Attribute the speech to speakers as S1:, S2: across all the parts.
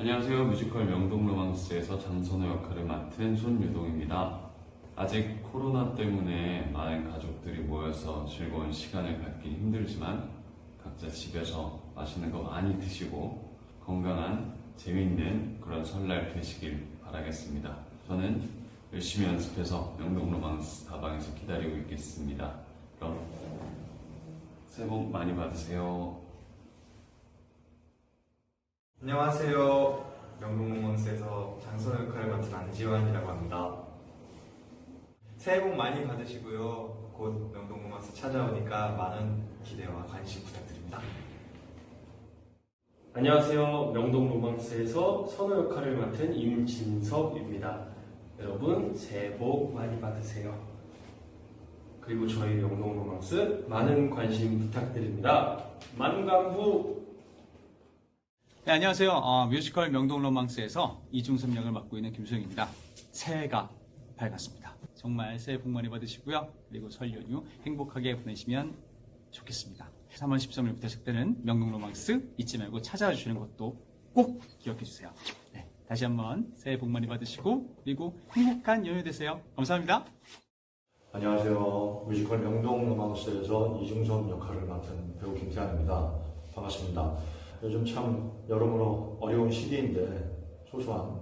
S1: 안녕하세요. 뮤지컬 명동 로망스에서 장선호 역할을 맡은 손유동입니다. 아직 코로나 때문에 많은 가족들이 모여서 즐거운 시간을 갖기 힘들지만 각자 집에서 맛있는 거 많이 드시고 건강한 재미있는 그런 설날 되시길 바라겠습니다. 저는 열심히 연습해서 명동 로망스 다방에서 기다리고 있겠습니다. 그럼 새해 복 많이 받으세요.
S2: 안녕하세요. 명동로먼스에서 장선호 역할을 맡은 안지환이라고 합니다. 새해 복 많이 받으시고요. 곧 명동로먼스 찾아오니까 많은 기대와 관심 부탁드립니다.
S3: 안녕하세요. 명동 로망스에서 선호 역할을 맡은 임진섭입니다. 여러분 새해 복 많이 받으세요. 그리고 저희 명동 로망스 많은 관심 부탁드립니다. 만감부
S4: 네, 안녕하세요. 어, 뮤지컬 명동 로망스에서 이중섭 역을 맡고 있는 김소영입니다. 새해가 밝았습니다. 정말 새해 복 많이 받으시고요. 그리고 설 연휴 행복하게 보내시면 좋겠습니다. 3월 13일부터 시작되는 명동 로망스 잊지 말고 찾아와 주시는 것도 꼭 기억해 주세요. 네, 다시 한번 새해 복 많이 받으시고 그리고 행복한 연휴 되세요. 감사합니다.
S5: 안녕하세요. 뮤지컬 명동 로망스에서 이중섭 역할을 맡은 배우 김태환입니다. 반갑습니다. 요즘 참 여러모로 어려운 시기인데 소소한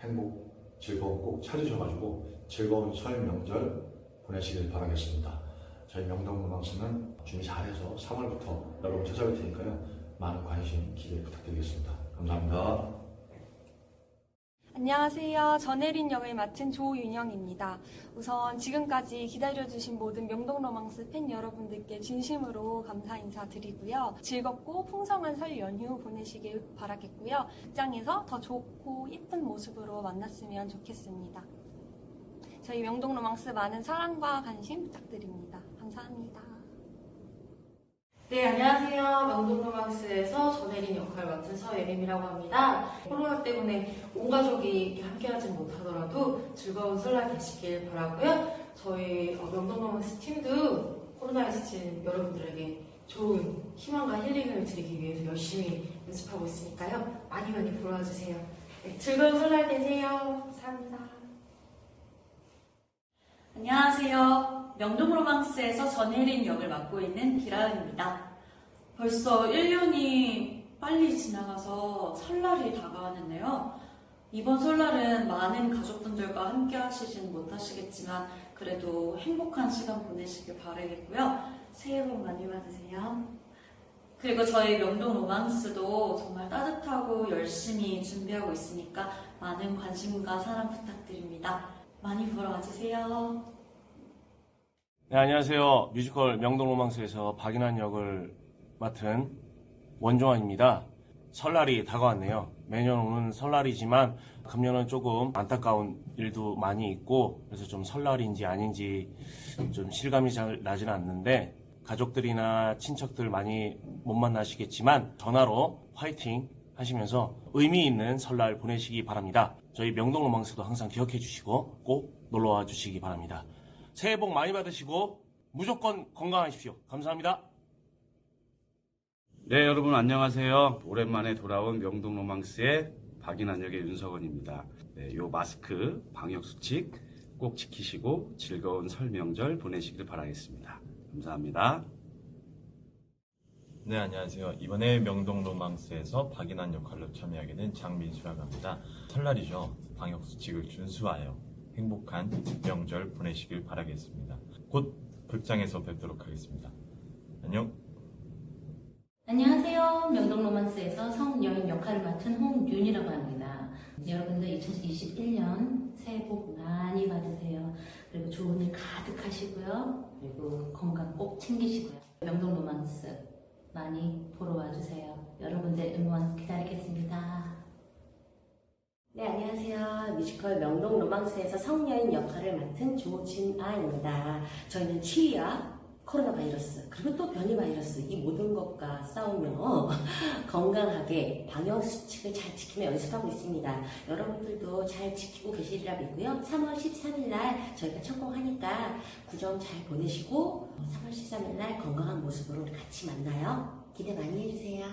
S5: 행복, 즐거움 꼭 찾으셔가지고 즐거운 설 명절 보내시길 바라겠습니다. 저희 명동 로망스는 준비 잘해서 3월부터 여러분 찾아올 테니까요. 많은 관심, 기대 부탁드리겠습니다. 감사합니다.
S6: 안녕하세요. 전혜린 역을 맡은 조윤영입니다. 우선 지금까지 기다려주신 모든 명동 로망스 팬 여러분들께 진심으로 감사 인사드리고요. 즐겁고 풍성한 설 연휴 보내시길 바라겠고요. 극장에서 더 좋고 예쁜 모습으로 만났으면 좋겠습니다. 저희 명동 로망스 많은 사랑과 관심 부탁드립니다. 감사합니다.
S7: 네, 안녕하세요. 명동로망스에서 전혜린 역할을 맡은 서예림이라고 합니다. 코로나 때문에 온 가족이 함께하지 못하더라도 즐거운 설날 되시길 바라고요. 저희 어, 명동로망스 팀도 코로나에 지친 여러분들에게 좋은 희망과 힐링을 드리기 위해서 열심히 연습하고 있으니까요. 많이 많이 보러 와주세요. 네, 즐거운 설날 되세요. 감사합니다.
S8: 안녕하세요. 명동 로망스에서 전혜린 역을 맡고 있는 기라은입니다. 벌써 1년이 빨리 지나가서 설날이 다가왔는데요. 이번 설날은 많은 가족분들과 함께 하시진 못하시겠지만 그래도 행복한 시간 보내시길 바라겠고요. 새해 복 많이 받으세요. 그리고 저희 명동 로망스도 정말 따뜻하고 열심히 준비하고 있으니까 많은 관심과 사랑 부탁드립니다. 많이 보러 와주세요.
S9: 네, 안녕하세요. 뮤지컬 명동 로망스에서 박인환 역을 맡은 원종환입니다. 설날이 다가왔네요. 매년 오는 설날이지만 금년은 조금 안타까운 일도 많이 있고 그래서 좀 설날인지 아닌지 좀 실감이 잘 나지는 않는데 가족들이나 친척들 많이 못 만나시겠지만 전화로 화이팅 하시면서 의미 있는 설날 보내시기 바랍니다. 저희 명동 로망스도 항상 기억해 주시고 꼭 놀러와 주시기 바랍니다. 새해 복 많이 받으시고 무조건 건강하십시오. 감사합니다.
S1: 네, 여러분 안녕하세요. 오랜만에 돌아온 명동 로망스의 박인환 역의 윤석원입니다. 네, 요 마스크 방역 수칙 꼭 지키시고 즐거운 설 명절 보내시길 바라겠습니다. 감사합니다.
S10: 네, 안녕하세요. 이번에 명동 로망스에서 박인환 역할로 참여하게 된 장민수라고 합니다. 설날이죠. 방역 수칙을 준수하여 행복한 명절 보내시길 바라겠습니다. 곧 극장에서 뵙도록 하겠습니다. 안녕!
S11: 안녕하세요. 명동 로만스에서 성여인 역할을 맡은 홍윤이라고 합니다. 여러분들 2021년 새해 복 많이 받으세요. 그리고 좋은 일 가득하시고요. 그리고 건강 꼭 챙기시고요. 명동 로만스 많이 보러 와주세요. 여러분들 응원 기다리겠습니다.
S12: 네, 안녕하세요. 뮤지컬 명동 로망스에서 성여인 역할을 맡은 조진 아입니다. 저희는 치의와 코로나 바이러스, 그리고 또 변이 바이러스, 이 모든 것과 싸우며 건강하게 방역수칙을 잘 지키며 연습하고 있습니다. 여러분들도 잘 지키고 계시리라 믿고요. 3월 13일 날 저희가 천공하니까 구정 잘 보내시고 3월 13일 날 건강한 모습으로 같이 만나요. 기대 많이 해주세요.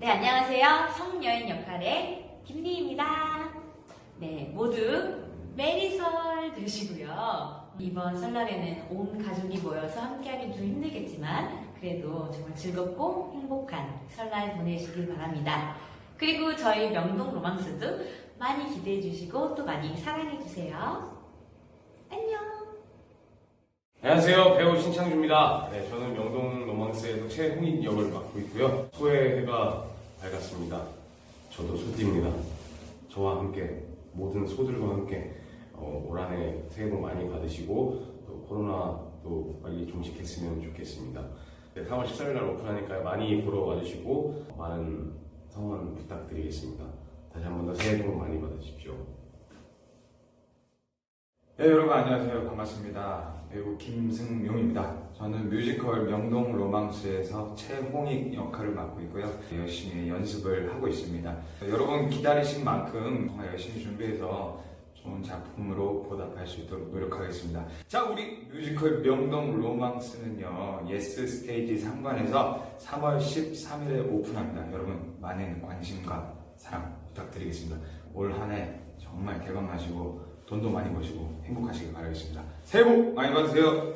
S13: 네, 안녕하세요. 성여인 역할 의 김리입니다. 네, 모두 메리 설 되시고요. 이번 설날에는 온 가족이 모여서 함께하기 좀 힘들겠지만 그래도 정말 즐겁고 행복한 설날 보내시길 바랍니다. 그리고 저희 명동 로망스도 많이 기대해 주시고 또 많이 사랑해 주세요. 안녕.
S14: 안녕하세요. 배우 신창주입니다. 네, 저는 명동 로망스에서 최홍인 역을 맡고 있고요. 소해가 밝았습니다. 저도 소띠입니다. 저와 함께 모든 소들과 함께 어, 올 한해 새해 복 많이 받으시고 또 코로나도 빨리 종식했으면 좋겠습니다. 네, 3월 14일 날 오픈하니까 많이 보러 와주시고 많은 성원 부탁드리겠습니다. 다시 한 번 더 새해 복 많이 받으십시오.
S2: 네, 여러분 안녕하세요. 반갑습니다. 배우 김승용입니다. 저는 뮤지컬 명동 로망스에서 최홍익 역할을 맡고 있고요. 열심히 연습을 하고 있습니다. 여러분 기다리신 만큼 정말 열심히 준비해서 좋은 작품으로 보답할 수 있도록 노력하겠습니다. 자, 우리 뮤지컬 명동 로망스는요, 예스 스테이지 상관에서 3월 13일에 오픈합니다. 여러분 많은 관심과 사랑 부탁드리겠습니다. 올 한 해 정말 대박 나시고 돈도 많이 버시고 행복하시길 바라겠습니다. 새해 복 많이 받으세요.